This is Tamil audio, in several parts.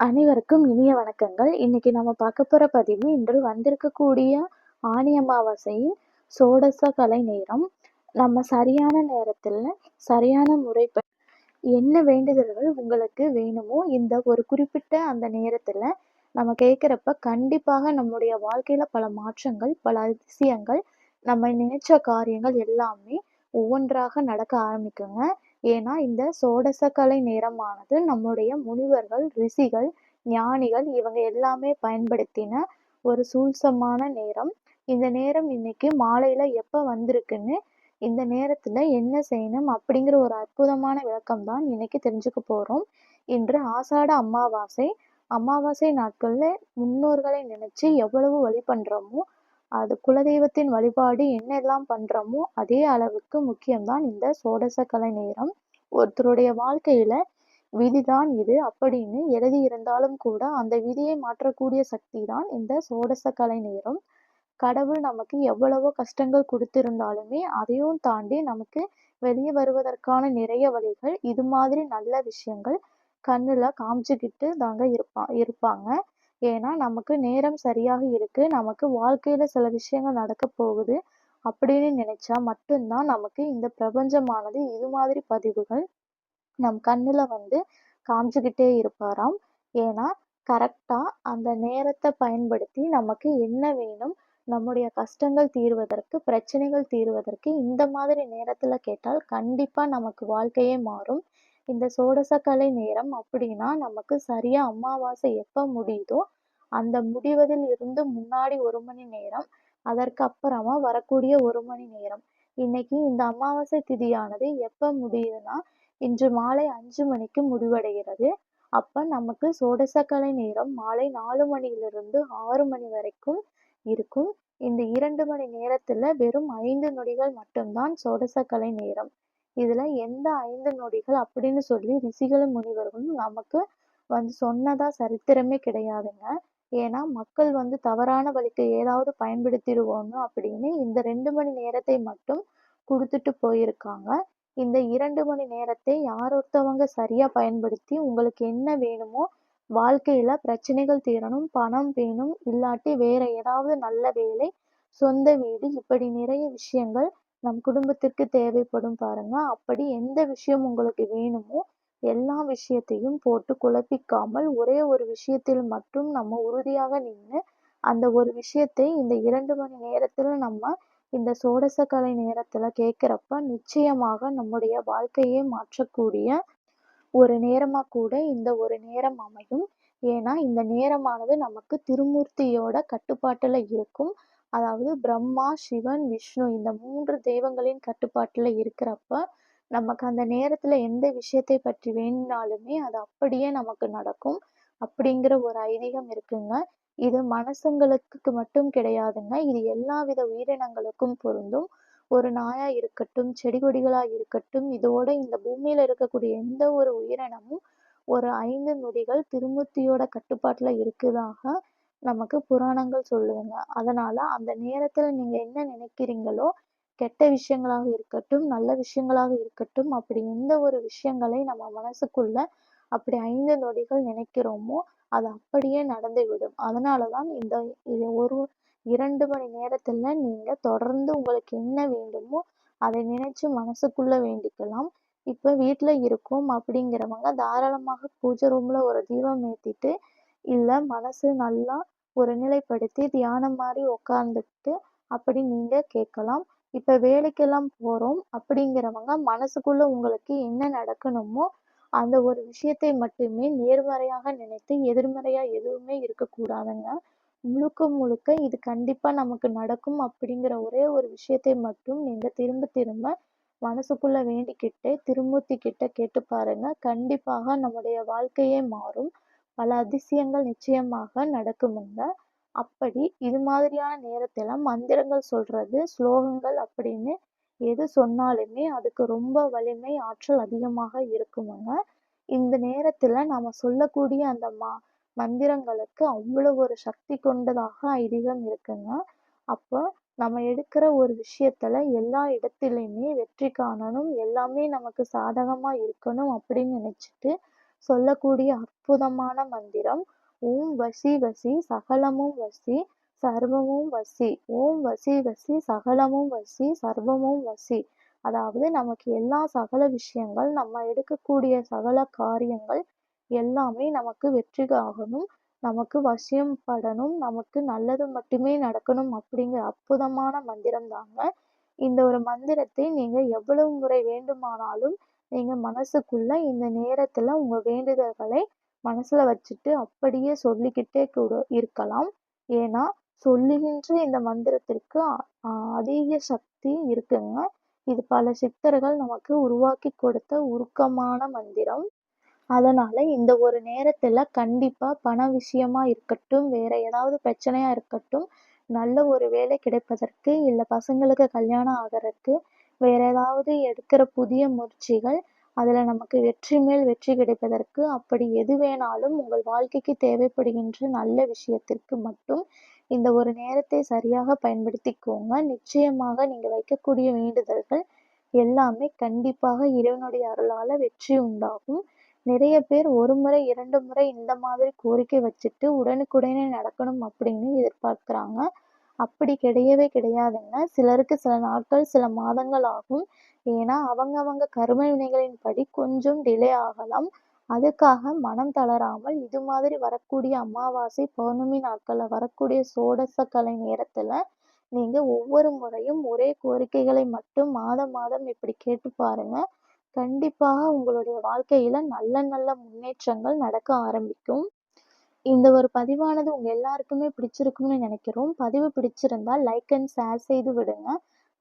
அனைவருக்கும் இனிய வணக்கங்கள். இன்னைக்கு நம்ம பார்க்க போற பதிவு, இன்று வந்திருக்கக்கூடிய ஆணி அமாவாசையின் சோடச கலை நேரம். நம்ம சரியான நேரத்துல, சரியான முறைப்படி என்ன வேண்டுதல்கள் உங்களுக்கு வேணுமோ, இந்த ஒரு குறிப்பிட்ட அந்த நேரத்துல நம்ம கேட்குறப்ப கண்டிப்பாக நம்முடைய வாழ்க்கையில பல மாற்றங்கள், பல அதிசயங்கள், நம்ம நினைச்ச காரியங்கள் எல்லாமே ஒவ்வொன்றாக நடக்க ஆரம்பிக்குங்க. ஏன்னா, இந்த சோடச கலை நேரமானது நம்முடைய முனிவர்கள், ரிஷிகள், ஞானிகள் இவங்க எல்லாமே பயன்படுத்தின ஒரு சூழ்சமான நேரம். இந்த நேரம் இன்னைக்கு மாலையில எப்ப வந்திருக்குன்னு, இந்த நேரத்துல என்ன செய்யணும் அப்படிங்கிற ஒரு அற்புதமான விளக்கம் தான் இன்னைக்கு தெரிஞ்சுக்க போறோம். இன்று ஆசாட அமாவாசை. அமாவாசை நாட்கள்ல முன்னோர்களை நினைச்சு எவ்வளவு வழி பண்றோமோ, அது குலதெய்வத்தின் வழிபாடு என்னெல்லாம் பண்றோமோ, அதே அளவுக்கு முக்கியம் தான் இந்த சோடச கலை நேரம். ஒருத்தருடைய வாழ்க்கையில விதிதான் இது அப்படின்னு எழுதியிருந்தாலும் கூட, அந்த விதியை மாற்றக்கூடிய சக்தி தான் இந்த சோடச கலை நேரம். கடவுள் நமக்கு எவ்வளவோ கஷ்டங்கள் கொடுத்திருந்தாலுமே அதையும் தாண்டி நமக்கு வெளியே வருவதற்கான நிறைய வழிகள், இது மாதிரி நல்ல விஷயங்கள் கண்ணுல காமிச்சுக்கிட்டு தாங்க இருப்பா இருப்பாங்க. ஏன்னா, நமக்கு நேரம் சரியாக இருக்கு, நமக்கு வாழ்க்கையில சில விஷயங்கள் நடக்கப் போகுது அப்படின்னு நினைச்சா மட்டும்தான் நமக்கு இந்த பிரபஞ்சமானது இது மாதிரி பதிவுகள் நம் கண்ணுல வந்து காமிச்சுக்கிட்டே இருப்பாராம். ஏன்னா, கரெக்டா அந்த நேரத்தை பயன்படுத்தி நமக்கு என்ன வேணும், நம்முடைய கஷ்டங்கள் தீர்வதற்கு, பிரச்சனைகள் தீர்வதற்கு இந்த மாதிரி நேரத்துல கேட்டால் கண்டிப்பா நமக்கு வாழ்க்கையே மாறும். இந்த சோடச கலை நேரம் அப்படின்னா, நமக்கு சரியா அமாவாசை எப்ப முடியுதோ, அந்த முடிவதில் இருந்து முன்னாடி ஒரு மணி நேரம், அதற்கு அப்புறமா வரக்கூடிய ஒரு மணி நேரம். இன்னைக்கு இந்த அமாவாசை திதியானது எப்ப முடியுதுன்னா, இன்று மாலை அஞ்சு மணிக்கு முடிவடைகிறது. அப்ப நமக்கு சோடச கலை நேரம் மாலை நாலு மணியிலிருந்து ஆறு மணி வரைக்கும் இருக்கும். இந்த இரண்டு மணி நேரத்துல வெறும் ஐந்து நொடிகள் மட்டும்தான் சோடசக்கலை சோடச கலை நேரம். இதுல எந்த ஐந்து நொடிகள் அப்படின்னு சொல்லி ரிஷிகள முனிவர்களும் நமக்கு வந்து சொன்னதா சரித்திரமே கிடையாதுங்க. ஏன்னா, மக்கள் வந்து தவறான வழிக்கு ஏதாவது பயன்படுத்திடுவோன்னு அப்படின்னு இந்த ரெண்டு மணி நேரத்தை மட்டும் கொடுத்துட்டு போயிருக்காங்க. இந்த இரண்டு மணி நேரத்தை யார் ஒருத்தவங்க சரியா பயன்படுத்தி, உங்களுக்கு என்ன வேணுமோ, வாழ்க்கையில பிரச்சனைகள் தீரணும், பணம் வேணும், இல்லாட்டி வேற ஏதாவது நல்ல வேலை, சொந்த வீடு இப்படி நிறைய விஷயங்கள் நம் குடும்பத்திற்கு தேவைப்படும் பாருங்க. அப்படி எந்த விஷயம் உங்களுக்கு வேணுமோ, எல்லா விஷயத்தையும் போட்டு குழப்பிக்காமல், ஒரே ஒரு விஷயத்தில் மட்டும் நம்ம உறுதியாக நின்னு, அந்த ஒரு விஷயத்தை இந்த இரண்டு மணி நேரத்துல நம்ம இந்த சோடச கலை நேரத்துல கேட்கிறப்ப, நிச்சயமாக நம்முடைய வாழ்க்கையே மாற்றக்கூடிய ஒரு நேரமா கூட இந்த ஒரு நேரம் அமையும். ஏன்னா, இந்த நேரமானது நமக்கு திருமூர்த்தியோட கட்டுப்பாட்டுல இருக்கும். அதாவது பிரம்மா, சிவன், விஷ்ணு இந்த மூன்று தெய்வங்களின் கட்டுப்பாட்டில் இருக்கிறப்ப, நமக்கு அந்த நேரத்தில் எந்த விஷயத்தை பற்றி வேண்டுனாலுமே அது அப்படியே நமக்கு நடக்கும். அப்படிங்கிற ஒரு ஐதீகம் இருக்குங்க. இது மனசங்களுக்கு மட்டும் கிடையாதுங்க. இது எல்லாவித உயிரினங்களுக்கும் பொருந்தும். ஒரு நாயா இருக்கட்டும், செடி கொடிகளா இருக்கட்டும், இதோட இந்த பூமியில இருக்கக்கூடிய எந்த ஒரு உயிரினமும் ஒரு ஐந்து நொடிகள் திருமூர்த்தியோட கட்டுப்பாட்டுல இருக்குதாக நமக்கு புராணங்கள் சொல்லுதுங்க. அதனால அந்த நேரத்துல நீங்க என்ன நினைக்கிறீங்களோ, கெட்ட விஷயங்களாக இருக்கட்டும், நல்ல விஷயங்களாக இருக்கட்டும், அப்படி எந்த ஒரு விஷயங்களை நம்ம மனசுக்குள்ள அப்படி ஐந்து நொடிகள் நினைக்கிறோமோ, அது அப்படியே நடந்துவிடும். அதனால தான் இந்த இது ஒரு இரண்டு மணி நேரத்துல நீங்க தொடர்ந்து உங்களுக்கு என்ன வேண்டுமோ, அதை நினைச்சு மனசுக்குள்ள வேண்டிக்கலாம். இப்ப வீட்டுல இருக்கோம் அப்படிங்கிறவங்க தாராளமாக பூஜை ரூம்ல ஒரு தீபம் ஏத்திட்டு, இல்ல மனசு நல்லா ஒருநிலைப்படுத்தி தியானம் மாதிரி உட்கார்ந்துட்டு அப்படி நீங்க கேட்கலாம். இப்ப வேலைக்கெல்லாம் போறோம் அப்படிங்கிறவங்க மனசுக்குள்ள உங்களுக்கு என்ன நடக்கணுமோ, அந்த ஒரு விஷயத்தை மட்டுமே நேர்மறையாக நினைத்து, எதிர்மறையா எதுவுமே இருக்கக்கூடாதுங்க. முழுக்க முழுக்க இது கண்டிப்பா நமக்கு நடக்கும் அப்படிங்கிற ஒரே ஒரு விஷயத்தை மட்டும் நீங்க திரும்ப திரும்ப மனசுக்குள்ள வேண்டிக்கிட்டு, திருமூர்த்தி கிட்ட கேட்டு பாருங்க. கண்டிப்பாக நம்முடைய வாழ்க்கையே மாறும். பல அதிசயங்கள் நிச்சயமாக நடக்குமுங்க. அப்படி இது மாதிரியான நேரத்துல மந்திரங்கள் சொல்றது, ஸ்லோகங்கள் அப்படின்னு எது சொன்னாலுமே அதுக்கு ரொம்ப வலிமை, ஆற்றல் அதிகமாக இருக்குமுங்க. இந்த நேரத்துல நாம சொல்லக்கூடிய அந்த மா மந்திரங்களுக்கு அவ்வளவு ஒரு சக்தி கொண்டதாக ஐதீகம் இருக்குங்க. அப்போ நம்ம எடுக்கிற ஒரு விஷயத்துல எல்லா இடத்துலையுமே வெற்றி காணணும், எல்லாமே நமக்கு சாதகமா இருக்கணும் அப்படின்னு நினச்சிட்டு சொல்லக்கூடிய அற்புதமான மந்திரம். ஓம் வசி வசி சகலமும் வசி சர்வமும் வசி. ஓம் வசி வசி சகலமும் வசி சர்வமும் வசி. அதாவது நமக்கு எல்லா சகல விஷயங்கள் நம்ம எடுக்கக்கூடிய சகல காரியங்கள் எல்லாமே நமக்கு வெற்றிகாகணும் நமக்கு வசியம் படணும். நமக்கு நல்லது மட்டுமே நடக்கணும் அப்படிங்கிற அற்புதமான மந்திரம் தாங்க இந்த ஒரு மந்திரத்தை நீங்க எவ்வளவு முறை வேண்டுமானாலும் நீங்க மனசுக்குள்ள இந்த நேரத்துல உங்க வேண்டுதல்களை மனசுல வச்சுட்டு அப்படியே சொல்லிக்கிட்டே கூட இருக்கலாம். ஏன்னா சொல்லுகின்ற இந்த மந்திரத்திற்கு அதிக சக்தி இருக்குங்க. இது பல சித்தர்கள் நமக்கு உருவாக்கி கொடுத்த உருக்கமான மந்திரம். அதனால இந்த ஒரு நேரத்துல கண்டிப்பா பண விஷயமா இருக்கட்டும் வேற ஏதாவது பிரச்சனையா இருக்கட்டும் நல்ல ஒரு வேலை கிடைப்பதற்கு இல்ல பசங்களுக்கு கல்யாணம் ஆகறதுக்கு வேற ஏதாவது எடுக்கிற புதிய முயற்சிகள் அதுல நமக்கு வெற்றி மேல் வெற்றி கிடைப்பதற்கு அப்படி எது வேணாலும் உங்கள் வாழ்க்கைக்கு தேவைப்படுகின்ற நல்ல விஷயத்திற்கு மட்டும் இந்த ஒரு நேரத்தை சரியாக பயன்படுத்திக்கோங்க. நிச்சயமாக நீங்க வைக்கக்கூடிய வேண்டுதல்கள் எல்லாமே கண்டிப்பாக இறைவனுடைய அருளால வெற்றி உண்டாகும். நிறைய பேர் ஒரு முறை இரண்டு முறை இந்த மாதிரி கோரிக்கை வச்சுட்டு உடனுக்குடனே நடக்கணும் அப்படின்னு எதிர்பார்க்குறாங்க. அப்படி கிடையவே கிடையாதுங்க. சிலருக்கு சில நாட்கள் சில மாதங்கள் ஆகும். ஏன்னா அவங்க அவங்க கர்ம வினைகளின் படி கொஞ்சம் டிலே ஆகலாம். அதுக்காக மனம் தளராமல் இது மாதிரி வரக்கூடிய அமாவாசை பௌர்ணமி நாட்களில் வரக்கூடிய சோடச கலை நீங்கள் ஒவ்வொரு முறையும் ஒரே கோரிக்கைகளை மட்டும் மாதம் மாதம் இப்படி கேட்டு பாருங்க. கண்டிப்பாக உங்களுடைய வாழ்க்கையில் நல்ல நல்ல முன்னேற்றங்கள் நடக்க ஆரம்பிக்கும். இந்த ஒரு பதிவானது உங்கள் எல்லாருக்குமே பிடிச்சிருக்கும்னு நினைக்கிறோம். பதிவு பிடிச்சிருந்தா லைக் அண்ட் ஷேர் செய்து விடுங்க.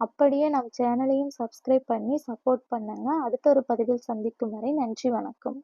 அப்படியே நம் சேனலையும் சப்ஸ்கிரைப் பண்ணி சப்போர்ட் பண்ணுங்கள் அடுத்த ஒரு பதிவில் சந்திக்கும் வரை நன்றி வணக்கம்.